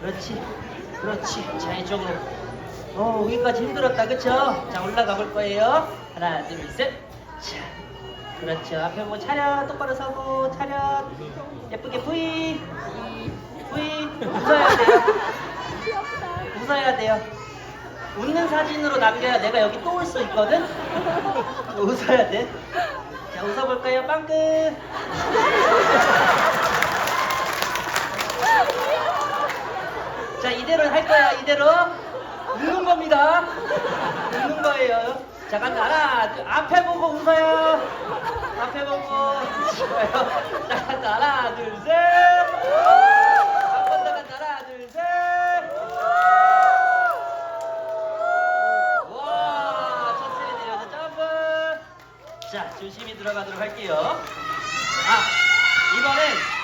그렇지. 그렇지. 자, 이쪽으로. 어, 여기까지 힘들었다. 그쵸? 자, 올라가 볼 거예요. 하나, 둘, 셋. 자. 그렇죠. 앞에 보고 차렷. 똑바로 서고, 차렷. 예쁘게 V. V. 웃어야 돼요. 웃어야 돼요. 웃는 사진으로 남겨야 내가 여기 또 올 수 있거든? 웃어야 돼. 자, 웃어볼까요? 빵끝. 자, 이대로 할 거야, 이대로. 는 겁니다. 는 거예요. 자, 간다. 하나, 둘, 앞에 보고 웃어요. 앞에 보고 웃어요. 자, 간다. 하나, 둘, 셋. 한번더 간다. 하나, 둘, 셋. 와, 천천히 내려서 점프. 자, 조심히 들어가도록 할게요. 아, 이번엔.